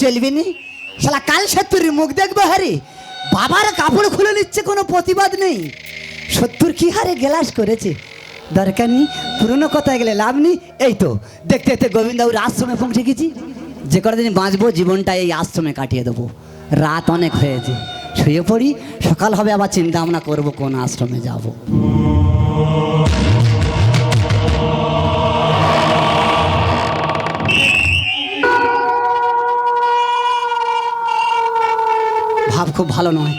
চলবি নি শালা, কাল সত্তরের মুখ দেখব হারে। বাবার কাপড় খুলে নিচ্ছে, কোনো প্রতিবাদ নেই। সত্তর কি হারে গেলাস করেছে? দরকার নেই, পুরনো কথায় গেলে লাভ নেই। এই তো, দেখতে দেখতে গোবিন্দবাবুর আশ্রমে পৌঁছে গেছি। যে কটা দিন বাঁচবো, জীবনটা এই আশ্রমে কাটিয়ে দেবো। রাত অনেক হয়েছে। শুয়ে পড়ি, সকাল হবে, আবার চিন্তা ভাবনা করব, কোন আশ্রমে যাব। খুব ভালো নয়।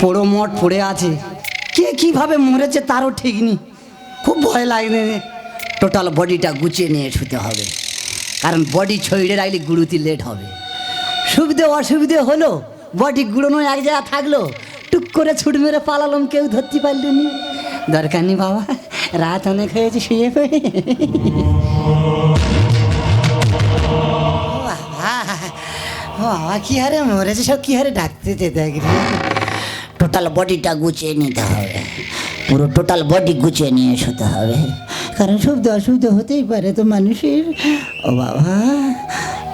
পোড়ো মঠ পড়ে আছে। কে কীভাবে মরেছে তারও ঠিক নেই। খুব ভয় লাগবে। টোটাল বডিটা গুছিয়ে নিয়ে শুতে হবে। কারণ বডি ছড়িয়ে রাখলে গুঁড়োতে লেট হবে। সুবিধে অসুবিধে হলো বডি গুঁড়োনো এক জায়গায় থাকল, টুক করে ছুট মেরে পালালাম, কেউ ধরতে পারল নি। দরকার নেই বাবা, রাত অনেক হয়েছে, শুয়ে পড়ে। বাবা কি হারে মরেছে? সব কি হারে ডাকতে রে। টোটাল বডিটা গুছিয়ে নিতে হবে। পুরো টোটাল বডি গুছিয়ে নিয়ে শুতে হবে। কারণ সুবিধা অসুবিধা হতেই পারে তো মানুষের। ও বাবা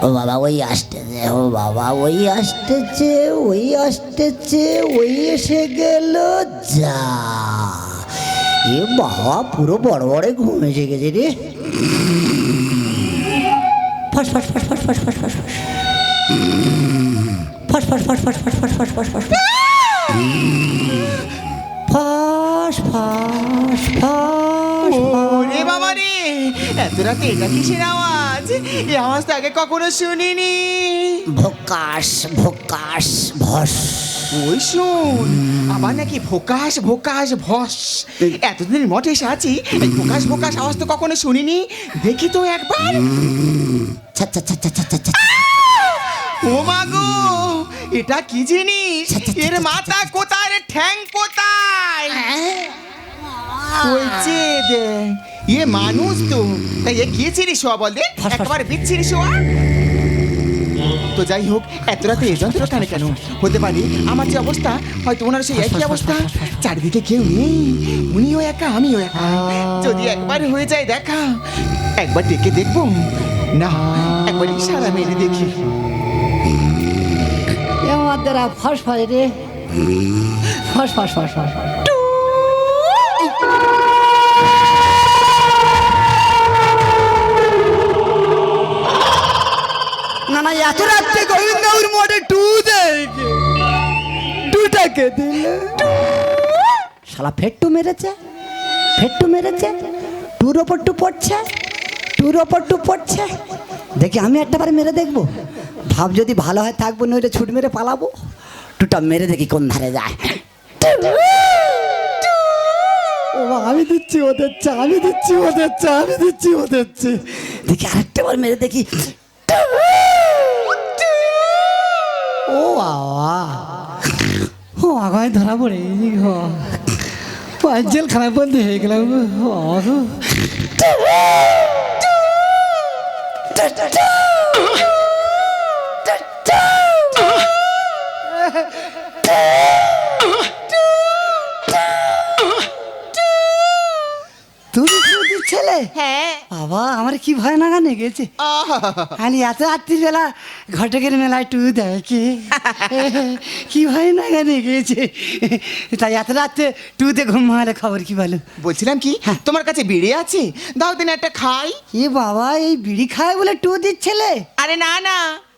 ও বাবা, ওই আসতেছে, ও বাবা, ওই আসতেছে ওই আসতেছে, ওই এসে গেল, যা। এ বাবা, পুরো বড় বড় ঘুম এসে গেছে রে। ফস ফস ফস ফস ফস ফস ফস ফস। ফস ফস ফস ফস ফস ফস ফস ফস ফস। ফস ফস ফস ওরে বাবা রে এত রাতে এটা কিসের আওয়াজ? এই আওয়াজ তো আগে কখনো শুনিনি। ভোকাস ভোকাস ভস। ওই শোন আবার নাকি ভোকাস ভোকাস ভস। এতদিন মঠে এসে আছি এই ভোকাস ভোকাস আওয়াজ তো কখনো শুনিনি। দেখি তো একবার। ও মা গো এটা কি জিনিস? এর মাথা কোথায় রে? ঠ্যাং কোথায়? হয়েছে দে ইয়ে মানুষ তো। তাই এ কি জিনিস হওয়া বল দে? একবার বিচ্ছিরি শোয়া। তো যাই হোক এত রাতে এই যন্ত্র কানে কেন? হতে পারে আমার যে অবস্থা হয়তো ওনার সেই একই অবস্থা। চারিদিকে কেউ নেই। উনিও একা আমিও একা। যদি একবার হয়ে যায় দেখা একবার ডেকে দেখব। না একবার ইশারা মেরে দেখি। এ আমার দ্বারা ফস ফস রে। ফস ফস ফস ফস। না না এত রাত্রে গোবিন্দবাবুর মোটে টু দেখে। টুটাকে দিল? শালা ফেট্টু মেরেছে ফেট্টু মেরেছে টুর ওপর টু পড়ছে টুর ওপর টু পড়ছে। দেখি আমি একটা বার মেরে দেখব। ভাব যদি ভালো হয় থাকব নইলে ছুট মেরে পালাবো টুটা মেরে দেখি কোন ধারে যায় ও আমি দিচ্ছি ওদের চা আমি দিচ্ছি ওদের চা আমি দিচ্ছি ওদের চা দেখি আরেকটা বার মেরে দেখি ও বাবা ও আগায় ধরা পড়ে পাঁচজেল খারাপ বন্ধ হয়ে গেলাম ও তুমি ছেলে? হ্যাঁ। বাবা আমার কি ভয় না গানে গেছে আমি এত ঘটকের মেলায় টু দেখে। কি ভয় না গানে গেছে তাই এত রাত্রে টুতে ঘুম মারে খবর কি বলো? বলছিলাম কি তোমার কাছে বিড়ি আছে? দাও দিন একটা খাই। এ বাবা এই বিড়ি খায় বলে টু দিচ্ছেলে আরে না না।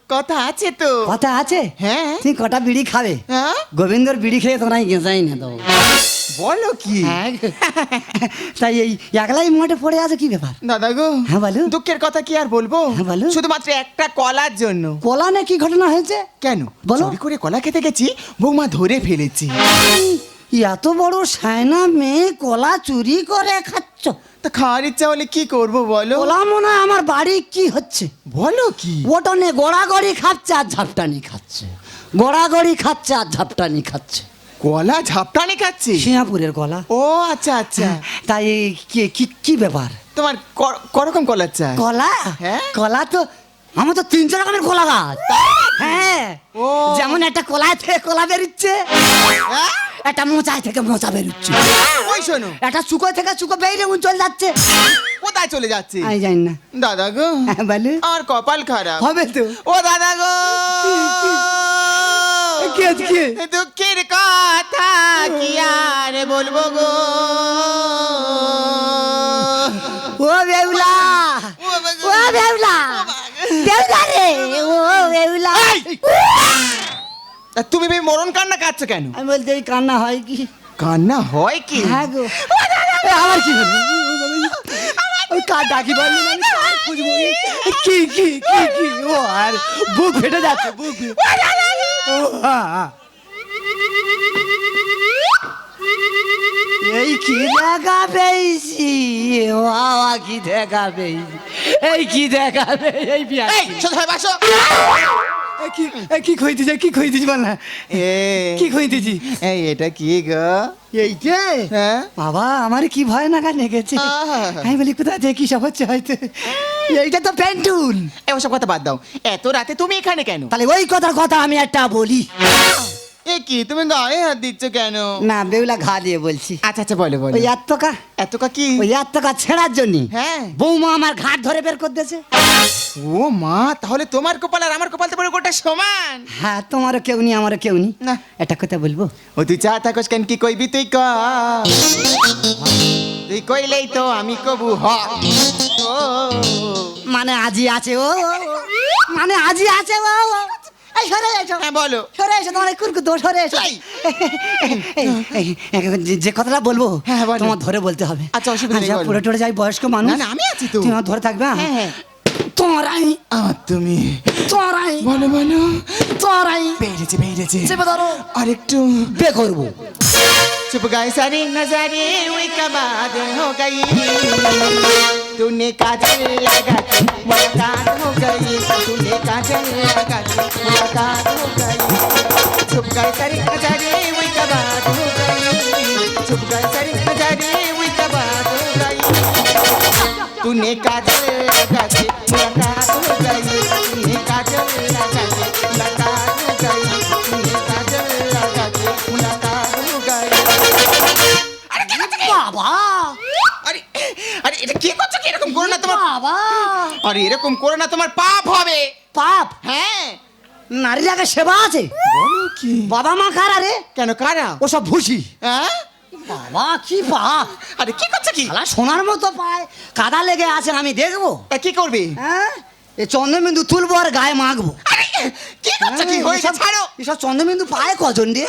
কথা আছে তো। কথা আছে? হ্যাঁ। তুমি কটা বিড়ি খাবে? হ্যাঁ। গোবিন্দর বিড়ি খেয়ে তোমরা গেঁজাই না তো। বলো কি? হ্যাঁ। তাই এই একলাই মোটে পড়ে আছে কি ব্যাপার? দাদা গো হ্যাঁ, বলো। দুঃখের কথা কি আর বলব? হ্যাঁ, বলো। শুধুমাত্র একটা কলার জন্য। কলা না কি ঘটনা হয়েছে? কেন? বলো। করে কলা খেতে গেছি বৌমা ধরে ফেলেছি। এত বড় সায়না মেয়ে কলা চুরি করে খাচ্ছ। তা খাওয়ার ইচ্ছা হলে কি করব বলো? কলা মনে হয় আমার বাড়ি কি হচ্ছে? বলো কি? ওটনে গড়াগড়ি খাচ্ছে আর ঝাপটানি খাচ্ছে। গড়াগড়ি খাচ্ছে আর ঝাপটানি খাচ্ছে। কলা ঝাপটানি খাচ্ছি? সিঙ্গাপুরের কলা। ও আচ্ছা আচ্ছা। তাই এই কি কি কি ব্যাপার? তোমার করকম কলার চাই। কলা? হ্যাঁ? কলা তো আমার তো তিন চার রকমের কলা গাছ। হ্যাঁ। যেমন একটা কলা থেকে কলা বেরিচ্ছে। হ্যাঁ? একটা মোচাই থেকে মোচা বেরোচ্ছে। ওই শোনো। একটা চুকো থেকে চুকো বেরিয়ে চলে যাচ্ছে। কোথায় চলে যাচ্ছে? আমি জানি না। দাদা গো হ্যাঁ, বলো। আর কপাল খারাপ। হবে তো। ও দাদা গো! কি আছে, কি? দুঃখের কথা কি আর বলব গো? ও বেউলা। ও বেউলা! বেউলা রে! ও বেউলা! তা তুমি ভাই মরণ কান্না কাঁদছো কেন? আমি বলতে এই কান্না হয় কি? কান্না হয় কি? হ্যাঁ গো। এ, আমার কি হলো? ওই কার ডাকি বললি না আমি কার খুঁজবো কি কি কি কি? ও আর বুক ফেটে যাচ্ছে বুক ও আ, আ। এই কি দেখা পেয়েছি? ও বাবা কি দেখা পেয়েছি? এই কি দেখা পেয়েছি? এই বিয়া এই শোনো ভাই বাসো। কি কি খুঁজতেছি কি দিছি বল না। এ কি খুঁজতেছি এই এটা কি গো? এই যে হ্যাঁ? বাবা আমার কি ভয় না লেগেছে আমি বলি কোথায় থেকে কি সব হচ্ছে হয়তো? এইটা তো প্যান্টুল এ ওসব কথা বাদ দাও। এত রাতে তুমি এখানে কেন? তাহলে ওই কথার কথা আমি একটা বলি। এ কি তুমি গায়ে হাত দিচ্ছ কেন? না বেউলা ঘা দিয়ে বলছি। আচ্ছা আচ্ছা বলো বলো। ওই এতকা? কি? ওই এতকা ছেঁড়ার জন্য। হ্যাঁ। বৌমা আমার ঘাট ধরে বের করতেছে ও মা তাহলে তোমার কপাল আর আমার কপাল তো পুরো গোটা সমান। হ্যাঁ তোমারও কেউ নি আমারও কেউ নি না। একটা কথা বলব? ও তুই চা থাকস কেন কি কইবি তুই ক। তুই কইলেই তো আমি কবু হ। মানে আজি আছে ও। মানে আজি আছে ও। এই সরে এসো। হ্যাঁ বলো। সরে এসো তোমার কুরকু দোষ সরে এসো। যে- কথাটা বলব হ্যাঁ, তোমার ধরে বলতে হবে। আচ্ছা, অসুবিধা নেই, বলো। পড়ে টড়ে যাই বয়স্ক মানুষ। না, আমি আছি তো। তুমি ধরে থাকবে হ্যাঁ, হ্যাঁ। তোরাই আর তুমি। তোরাই বলো বলো। তোরাই বেড়েছে বেড়েছে। চেপে ধরো। আর একটু বে করব। चुप गए सारी नजारे हुई कबाद हो गई। तूने काजल लगा के मुलाकात हो गई। तूने काजल लगा के मुलाकात हो गई। चुप गए सारी नजारे हुई कबाद हो गई। चुप गए सारी नजारे हुई कबाद हो गई। तूने काजल लगा के আরে এরকম করে না তোমার পাপ হবে। পাপ? হ্যাঁ। নারীর আগে সেবা আছে? কি? বাবা মা কারা রে? কেন কারা? ওসব ভুসি হ্যাঁ? বাবা কি পাপ আরে কি করছ কি? শালা সোনার মতো পায় কাদা লেগে আছে আমি দেখব। তা কি করবে? হ্যাঁ? এ চন্দ্রবিন্দু তুলবো আর গায়ে মাখবো। কি করছ কি? হ্যাঁ, হয়েছে ছাড়ো। এসব চন্দ্রবিন্দু পায় কজন রে?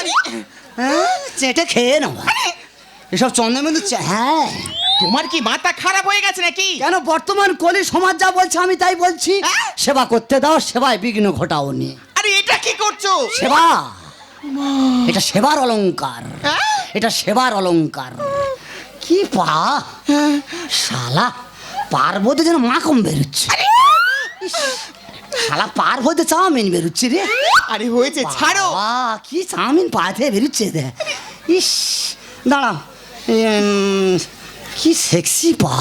হ্যাঁ? চেটে খেয়ে নাও। এসব চন্দ্রবিন্দু হ্যাঁ। তোমার কি মাথা খারাপ হয়ে গেছে নাকি? কেন বর্তমান কলি সমাজ যা বলছে আমি তাই বলছি? হ্যাঁ? সেবা করতে দাও সেবায় বিঘ্ন ঘটাও নি। আরে এটা কি করছ? সেবা! এটা সেবার অলংকার। হ্যাঁ? এটা সেবার অলংকার। কি পা? শালা পার বলতে যেন মাখম বেরোচ্ছে। শালা পার বলতে চাউমিন বেরোচ্ছে রে। আরে হয়েছে ছাড়ো! কি চাউমিন পা থেকে বেরোচ্ছে দে ইস দাঁড়াও। এম, কি সেক্সি পা।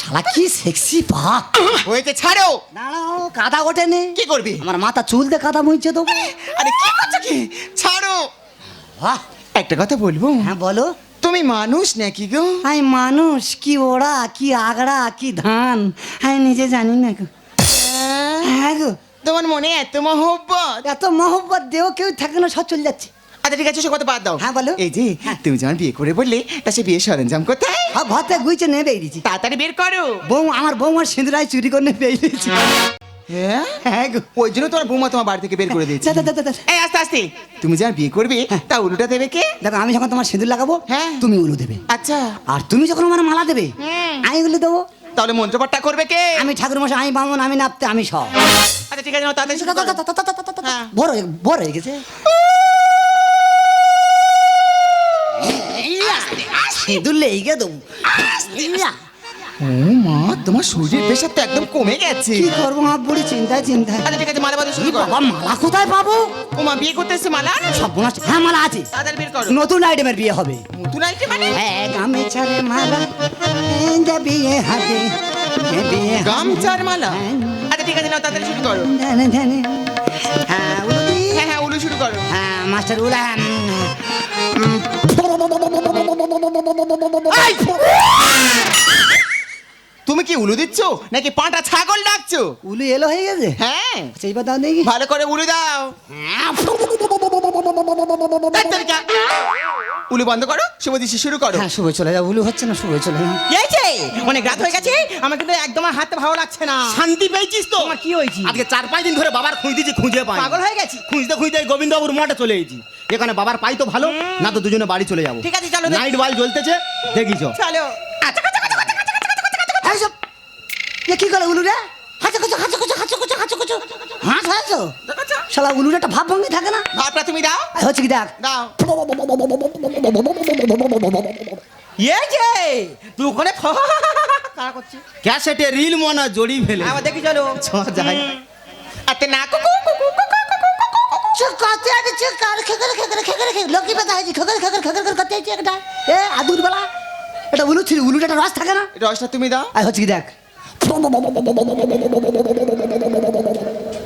শালা কি সেক্সি পা। হয়েছে ছাড়ো। না দাঁড়াও কাদা ওঠে নে কি করবি? আমার মাথা চুল দিয়ে কাদা মুইছে দেবো। আরে কি করছ কি? ছাড়ো। বাহ, একটা কথা বলব? হ্যাঁ বলো। তুমি মানুষ নাকি গো? আমি মানুষ কি ওড়া কি আগড়া কি ধান? আমি নিজে জানি না গো। হ্যাঁ? গো। তোমার মনে এত মহব্বত? এত মহব্বত দেও কেউ থাকে না সব চলে যাচ্ছে। আচ্ছা ঠিক আছে সে কথা বাদ দাও। হ্যাঁ, বলো। এই যে তুমি যখন বিয়ে করে বললে তা সে বিয়ে সরঞ্জাম কোথায়? ঘর থেকে গুইছে নেবে বেরিয়েছি। তাড়াতাড়ি বের করো। বউ আমার বৌমার সিঁদুরাই চুরি করে নিয়ে বেরিয়েছি। হ্যাঁ? হ্যাঁ ওই জন্য তোমার বৌমা তোমার বাড়ি থেকে বের করে দিয়েছে। এই আস্তে আস্তে। তুমি যখন বিয়ে করবে তা উল্টা দেবে কে? দেখো আমি যখন তোমার সিঁদুর লাগাবো হ্যাঁ। তুমি উলু দেবে। আচ্ছা। আর তুমি যখন আমার মালা দেবে আমি উলু দেবো। তাহলে মন্ত্রপাঠটা করবে কে? আমি ঠাকুর মশাই আমি বামন আমি নাপতে আমি সব। আচ্ছা ঠিক আছে তাড়াতাড়ি। হ্যাঁ। হয়ে- হয়ে গেছে। সিঁদুর লেগে দেবো ও মা তোমার শরীরের প্রেশার তো একদম কমে গেছে। কি করব আমার বুড়ি? চিন্তায় চিন্তায়। আচ্ছা ঠিক আছে মালা বাঁধা শুরু করো। বাবা মালা কোথায় পাবো? ও মা বিয়ে করতে এসছে মালা? সব বোনাস হ্যাঁ মালা আছে। তাড়াতাড়ি বের করো। নতুন আইটেমের বিয়ে হবে। নতুন আইটেম মানে? হ্যাঁ গামে ছাড়ে মালা। এই বিয়ে হবে। গামচার মালা। আচ্ছা ঠিক আছে নাও তাড়াতাড়ি শুরু করো। হ্যাঁ হ্যাঁ হ্যাঁ উলু শুরু করো। হ্যাঁ মাস্টার উলা এই! তুমি কি উলু দিচ্ছ? নাকি পাঁটা ছাগল ডাকছো? উলু এলো হয়ে গেছে? হ্যাঁ। আচ্ছা এইবার দাও দেখি। ভালো করে উলু দাও। উলু বন্ধ করো শুভদিশি শুরু করো। হ্যাঁ শুভ চলে যাও উলু হচ্ছে না শুভ চলে যাও। এই যে অনেক রাত হয়ে গেছে আমার কিন্তু একদম আর হাতে ভালো লাগছে না। শান্তি পেয়েছিস তো? আমার কি হয়েছে? আজকে চার পাঁচ দিন ধরে বাবার খুঁজ দিচ্ছি খুঁজে পাই পাগল হয়ে গেছি। খুঁজতে খুঁজতে গোবিন্দবাবুর মাঠে চলে এসেছি। এখানে বাবার পাই তো ভালো না তো দুজনে বাড়ি চলে যাব। ঠিক আছে, চলো দেখি। নাইট বাল জ্বলতেছে দেখিস। চলো। কি করে উলু রে হাঁচো কুচো হাঁচো কুচো হাঁচো কুচো হাঁচো কুচো হাঁস হাঁচো শালা উলুর একটা ভাব ভঙ্গি থাকে না ভাবটা তুমি দাও এই হচ্ছে কি দেখ দাও এই যে তুই ওখানে কারা করছিস ক্যাসেটে রিল মনা জড়ি ফেলে আবার দেখি চলো চ যাই আতে না কুকু কুকু কুকু কুকু কুকু চুপ করতে আছে চুপ কর খেকরে খেকরে খেকরে খেকরে লোকি পাতা হয়েছে খেকরে খেকরে খেকরে খেকরে করতে হয়েছে একটা এ আদুর বেলা এটা উলু ছিল উলুটা একটা রস থাকে না রসটা তুমি দাও এই হচ্ছে কি দেখ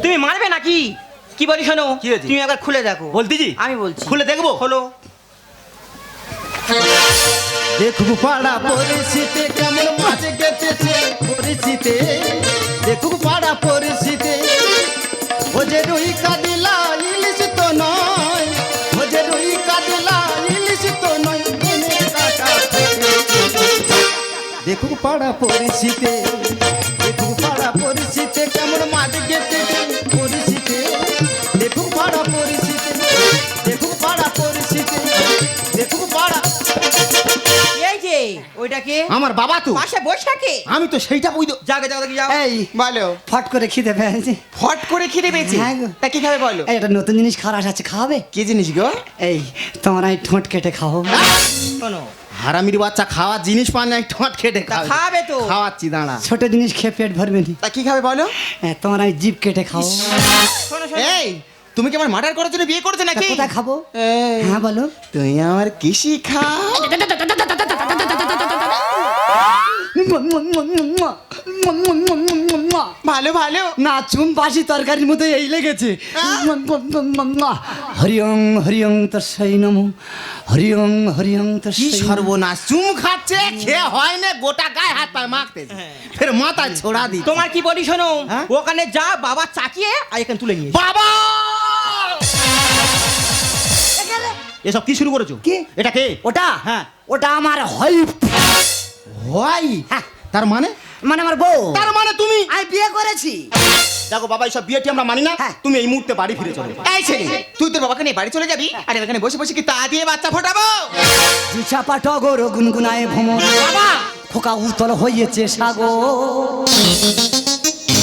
তুমি মারবে নাকি? কি বলি শোনো? তুমি একবার খুলে দেখো। বলতেছি আমি বলছি। খুলে দেখব? হলো দেখুক পাড়া পরিস্থিতি কেমন মাঝে গেতেছে পরিস্থিতি। দেখুক পাড়া পরিস্থিতি। ও যে রুই কাদিলা ইলিশ তো নয়। ও যে রুই কাদিলা ইলিশ তো নয়। দেখুক পাড়া পরিস্থিতি। ওইটাকে আমার বাবা তো। পাশে বৈশাখে আমি তো সেইটা বই যাকে যাও দেখি যাও এই বলো। ফট করে খিদে পেয়েছে। ফট করে খিদে পেয়েছি? হ্যাঁ তা কি খাবে বলো? এই একটা নতুন জিনিস খাওয়ার আশা আছে খাওয়াবে? কি জিনিস গো? এই তোমার এই ঠোঁট কেটে খাও শোনো। হারামির বাচ্চা খাওয়ার জিনিস পান না ঠোঁট তা খাবে তো। খাওয়াচ্ছি দাঁড়া। ছোট জিনিস খেয়ে পেট ভরবে নি। তা কি খাবে বলো? হ্যাঁ, তোমার আমি জিভ কেটে খাও এই তুমি কি আমার মার্ডার করার জন্য বিয়ে করছ নাকি? কোথায় খাব? হ্যাঁ বলো। তুই আমার কিসি খাও ভালো ভালো। না চুম বাসি তরকারির মতো এই লেগেছে। হরিয়ং হরিয়ং তোর সেই নম হরিয়ং হরিয়ং তোর। সর্বনাশ। চুম খাচ্ছে খেয়ে হয় না গোটা গায়ে হাত পায়ে মাখতেছে। ফের মাথায় ছোড়া দি তোমার কি বলি শোনো? হ্যাঁ? ওখানে যা বাবা চাকিয়ে আর এখানে তুলে নিয়ে বাবা! এসব কি শুরু করেছ? কি? এটা কে? ওটা? হ্যাঁ। ওটা আমার হয় হয় হ্যাঁ। তার মানে? মানে আমার বউ। তার মানে তুমি? আমি বিয়ে করেছি। দেখো বাবা এইসব বিয়েটি আমরা মানি না। হ্যাঁ। তুমি এই মুহূর্তে বাড়ি ফিরে চলো এই ছেলে তুই তোর বাবাকে নিয়ে বাড়ি চলে যাবি? আর এখানে বসে বসে কি তা দিয়ে বাচ্চা ফোটাবো? দু চাপা টগর গুনগুনায় ভ্রমণ। বাবা! খোকা উতল সাগর।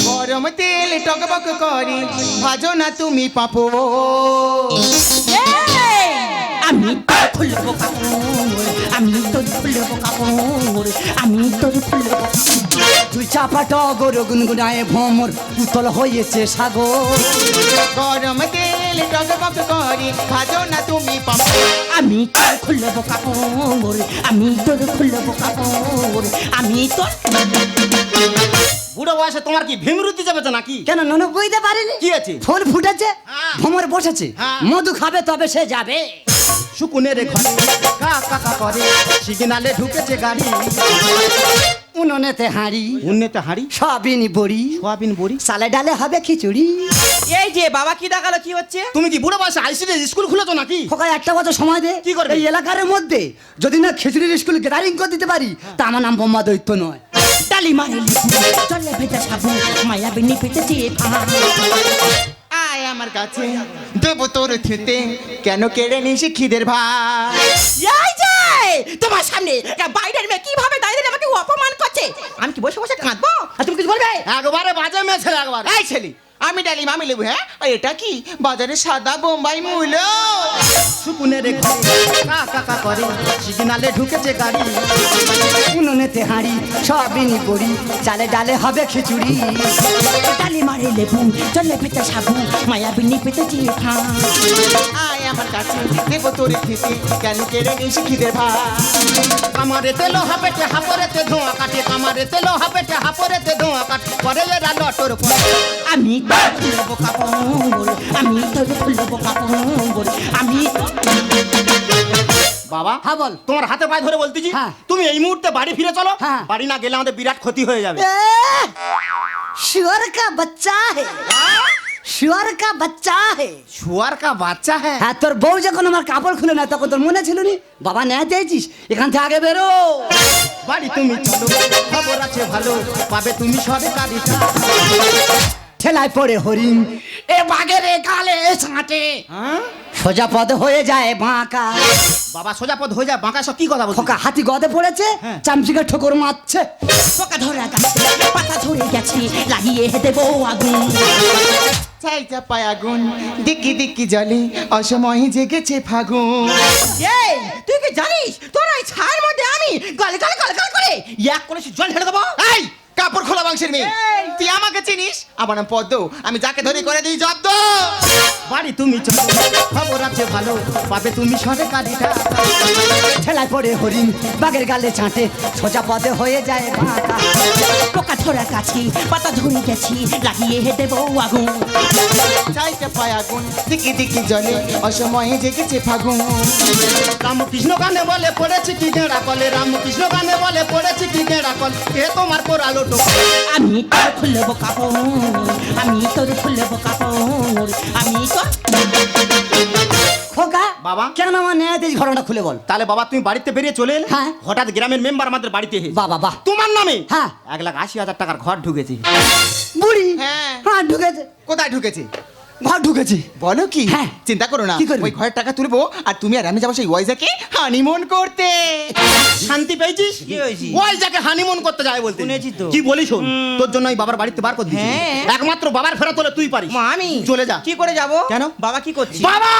গরম তেল টকবক করে ভাজো না তুমি পাপো আমি আমি খুলবো কাপড় আমি তোর খুলবো তুই চাপা টগর গুনগুনায় ভ্রমর উতল হয়েছে সাগর। গরম তেল টকবক করে ভাজো না তুমি পাপো আমি তোর খুলবো কাপড় আমি তোর খুলবো কাপড় আমি তোর বুড়ো বয়সে তোমার কি ভীমরুতি যাবে তো নাকি? কেন ননদ বুঝতে পারিনি? কি আছে? ফুল ফুটেছে হ্যাঁ। ভ্রমর বসেছে। হ্যাঁ। মধু খাবে তবে সে যাবে। শুকুনের ঘরে। কা কাকা করে সিগনালে ঢুকেছে গাড়ি। উনুনেতে হাঁড়ি উন্নতে হাঁড়ি? সবিনি বড়ি সোয়াবিন বড়ি? সালে ডালে হবে খিচুড়ি। এই যে বাবা কি দেখাল কি হচ্ছে? তুমি কি বুড়ো বয়সে আইসিডি স্কুল খুলেছো নাকি? খোকা একটা বছর সময় দে। কি করবে? এই এলাকার মধ্যে যদি না খিচুড়ির স্কুল গ্যাদারিং করে দিতে পারি তা আমার নাম বোম্মা দৈত্য নয়। ডালি মারি চলে ভেজা সাবু মায়া বিনি আয় আমার কাছে। দেবো তোর থিতে কেন কেড়ে নিস খিদের ভাই যাই! যে তোমার সামনে একটা বাইরের মেয়ে কীভাবে দাঁড়িয়ে আমাকে অপমান করছে? আমি কি বসে বসে কাঁদবো? আর তুমি কিছু বলবে? একবারে বাজে মেয়ে ছেলে একবার। এই ছেলে! আমি ডালিম, আমি লেবু হ্যাঁ? আর এটা কি? বাজারে সাদা বোম্বাই মূল্য। শুকুনের রেখে কা কাকা করে, সিগনালে ঢুকেছে গাড়ি। উনুনেতে হাঁড়ি সবিনি বড়ি চালে ডালে হবে খিচুড়ি। ডালি মারে লেবু চলে পেতে সাবু মায়া বিনি চিয়ে আয় আমার কাছে। তোর কেন কেড়ে নিস খিদের ভাই হাপরেতে ধোঁয়া কাটে হাপরেতে ধোঁয়া কাটে। করে এরা লটর পরে আমি কাপড় আমি তোর কাপড় আমি বাবা হ্যাঁ বল। তোমার হাতে পায়ে ধরে বলতেছি হ্যাঁ। তুমি এই মুহূর্তে বাড়ি ফিরে চলো হ্যাঁ। বাড়ি না গেলে আমাদের বিরাট ক্ষতি হয়ে যাবে। শুয়ার কা বাচ্চা হে। শুয়ার কা বাচ্চা হে। শুয়ার কা বাচ্চা হ্যাঁ হ্যাঁ তোর বউ যখন আমার কাপড় খুলে না তখন তোর মনে ছিল নি? বাবা নেয় চেয়েছিস? এখান থেকে আগে বেরো। বাড়ি তুমি চলো খবর আছে ভালো পাবে তুমি সরকারি ঠেলায় পড়ে হরিণ এ বাগের গালে ছাঁটে। হ্যাঁ? সোজা পদ হয়ে যায় বাঁকা। বাবা সোজা পথ হয়ে যায় বাঁকা সব কি কথা বলছো খোকা হাতি গদে পড়েছে হ্যাঁ। চামচিকে ঠোকর মারছে। পোকা ধরা গাছে পাতা ঝরে গেছে লাগিয়ে দেবো আগুন। চাই চাপায় আগুন দিকি দিকি জলে অসময়ে জেগেছে ফাগুন। এই তুই কি জানিস? তোর এই ছায়ের মধ্যে আমি গলে গলে গলে গলে করে এক কলসি জল ঢেলে দেবো? এই কাপড় খোলা মাংসের মেয়ে। তুই আমাকে চিনিস? আমার নাম পদ্ম। আমি যাকে ধরে করে দিই জব্দ। বাড়ি তুমি চলো খবর আছে ভালো পাবে তুমি সরকারি ঠেলায় পড়ে হরিণ বাঘের গালে ছাঁটে সোজা পদে হয়ে যায় বাঁকা পোকা ধরা গাছে পাতা ঝরে গেছে লাগিয়ে দেবো আগুন। চাই চাপায় আগুন দিকি দিকি জলে অসময়ে জেগেছে ফাগুন। রামকৃষ্ণ গানে বলে পড়েছি কি গেঁড়া কলে রামকৃষ্ণ গানে বলে পড়েছি কি গেঁড়া কল এ তোমার টোকা আমি তোর খুলব কাপড় আমি তোর খুলব কাপড় আমি তোর খোকা বাবা? কেন আমার নেয় দিস ঘটনাটা খুলে বল তাহলে বাবা তুমি বাড়িতে বেরিয়ে চলে এলে হ্যাঁ। হঠাৎ গ্রামের মেম্বার আমাদের বাড়িতে এসে বাবা বাহ, বাহ। তোমার নামে হ্যাঁ। এক লাখ আশি হাজার টাকার ঘর ঢুকেছে বুড়ি হ্যাঁ। হ্যাঁ ঢুকেছে কোথায় ঢুকেছে ঘর ঢুকেছে। বলো কি? হ্যাঁ। চিন্তা করো না। কি করবি? ওই ঘরের টাকা তুলবো আর তুমি আর আমি যাব সেই ওয়াইজাকে হানিমুন করতে। শান্তি পেয়েছিস? কি হয়েছে? ওই যাকে হানিমুন করতে যায় বলতে। শুনেছি তো। কি বলিস শোন? তোর জন্য ওই বাবার বাড়িতে বার করে দিয়েছি। হ্যাঁ। একমাত্র বাবার ফেরা তোলে তুই পারিস। মা আমি চলে যা। কি করে যাব? কেন? বাবা কি করছি? বাবা!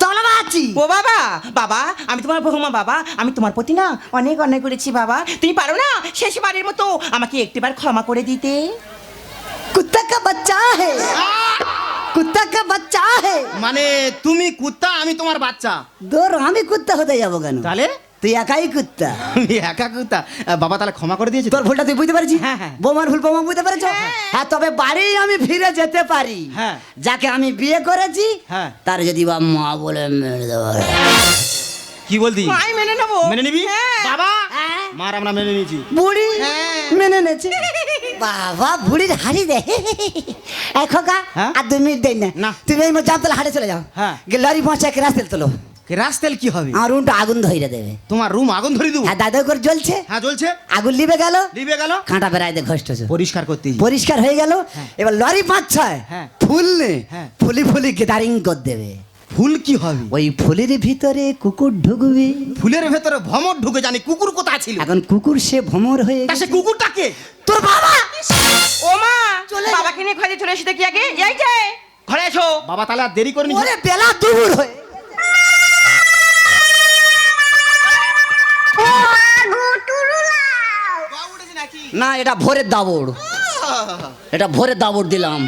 তলা ও বাবা বাবা আমি তোমার বহুমা বাবা আমি তোমার প্রতি না। অনেক অন্যায় করেছি বাবা। তুমি পারো না শেষবারের মতো আমাকে একটিবার ক্ষমা করে দিতে। কুত্তা কা বাচ্চা হে কুত্তা কা বাচ্চা হে মানে তুমি কুত্তা আমি তোমার বাচ্চা তোর আমি কুত্তা হতে যাব কেন তাহলে তুই একাই কুত্তা আমি একা কুত্তা বাবা তাহলে ক্ষমা করে দিয়েছি? তোর ভুলটা তুই বুঝতে পারছিস হ্যাঁ, হ্যাঁ। বোমার ভুল বোমা বুঝতে পারছ হ্যাঁ তবে বাড়ি আমি ফিরে যেতে পারি হ্যাঁ। যাকে আমি বিয়ে করেছি হ্যাঁ। তার যদি বা মা বলে মেরে দেবো কি বলতি আমি মেনে নেব মেনে নিবি হ্যাঁ। বাবা হ্যাঁ। মার আমরা মেনে নিয়েছি। বুড়ি? হ্যাঁ। মেনে নেছে। বাবা বুড়ির হাড়ি দে। এই খোকা হ্যাঁ? আর দুই মিনিট দেই না। তুমি এই জামতলা হাটে চলে যাও। হ্যাঁ। লরি পৌঁছে রাস্তায় তোলো। কে রাস্তেল কি হবে? আমার রুমটা আগুন ধরে দেবে। তোমার রুম আগুন ধরে দেবো? হ্যাঁ দাদা করে জ্বলছে। হ্যাঁ চলছে আগুন লিবে গেল। লিবে গেল। কাঁটা বেড়াই দে ঘষ্ট পরিষ্কার করতে পরিষ্কার হয়ে গেল। এবার লরি পাঁচ ছয়। হ্যাঁ। ফুল নে হ্যাঁ। ফুলি ফুলি গেদারিং করে দেবে। ফুল কি হবে? ওই ফুলের ভিতরে কুকুর ঢুকবে। ফুলের ভেতরে ভ্রমর ঢুকে জানি কুকুর কোথায় ছিল? এখন কুকুর সে ভ্রমর হয়ে তা গেছে। সে কুকুরটাকে তোর বাবা! ও মা চলে বাবাকে নিয়ে ঘরে চলে এসে কি আগে? এই যে ঘরে এসো। বাবা তাহলে আর দেরি করে নি ওরে বেলা দূর হয়ে না এটা ভোরের দাবড়। এটা ভোরের দাবড় দিলাম।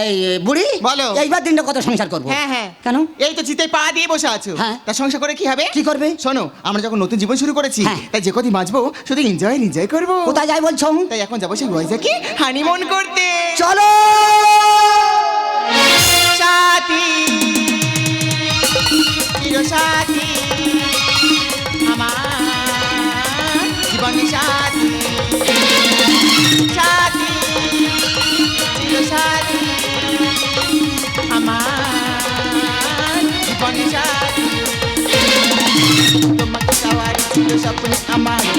এই বুড়ি বলো। এইবার দিনটা কত সংসার করব? হ্যাঁ হ্যাঁ। কেন? এই তো চিতে পা দিয়ে বসে আছো। হ্যাঁ। তা সংসার করে কি হবে? কি করবে? শোনো আমরা যখন নতুন জীবন শুরু করেছি হ্যাঁ। তাই যে কদিন বাঁচবো শুধু এনজয় এনজয় করব। কোথায় যাই বলছো? তাই এখন যাব সেই ওয়াইজাকে হানিমুন করতে। চলো! সাথী। সাথী পাওয়ার ছিল স্বপ্ন আমার তোমাকে